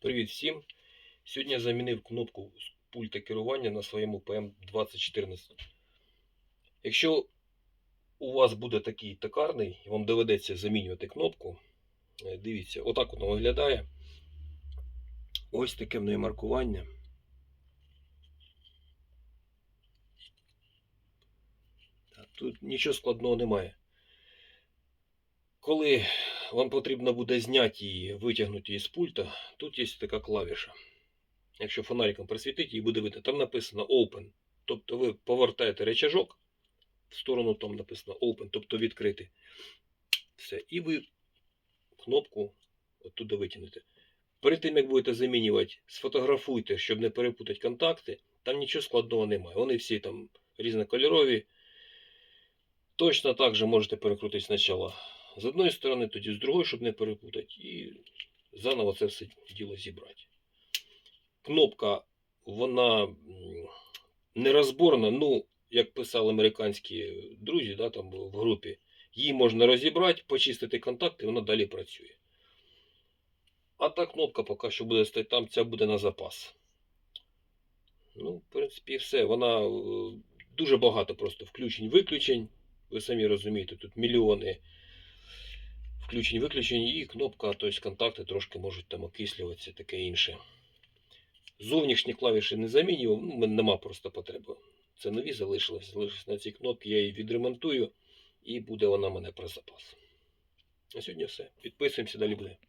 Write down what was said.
Привіт всім! Сьогодні я замінив кнопку з пульта керування на своєму PM2014. Якщо у вас буде такий токарний і вам доведеться замінювати кнопку, е, дивіться, отак воно виглядає. Ось таке в неї маркування. Тут нічого складного немає. Коли вам потрібно буде зняти її, витягнути її з пульта, тут є така клавіша. Якщо фонариком просвітити, її буде видно. Там написано Open. Тобто ви повертаєте речажок в сторону, там написано Open, тобто відкрити. Все. І ви кнопку оттуда витягнете. Перед тим, як будете замінювати, сфотографуйте, щоб не перепутати контакти. Там нічого складного немає. Вони всі там різнокольорові. Точно так же можете перекрутити спочатку з одної сторони, тоді з другої, щоб не перепутати. І заново це все діло зібрати. Кнопка, вона нерозборна, ну, як писали американські друзі да, там в групі, її можна розібрати, почистити контакти, вона далі працює. А та кнопка поки що буде стояти там, ця буде на запас. Ну, в принципі, все. Вона е, дуже багато просто включень-виключень. Ви самі розумієте, тут мільйони включень-виключень і кнопка, тобто контакти трошки можуть там окислюватися, таке інше. Зовнішні клавіші не замінював, ну, нема просто потреби. Це нові залишилось. Залишилось на цій кнопці, я її відремонтую і буде вона мене про запас. На сьогодні все. Підписуємося, далі буде.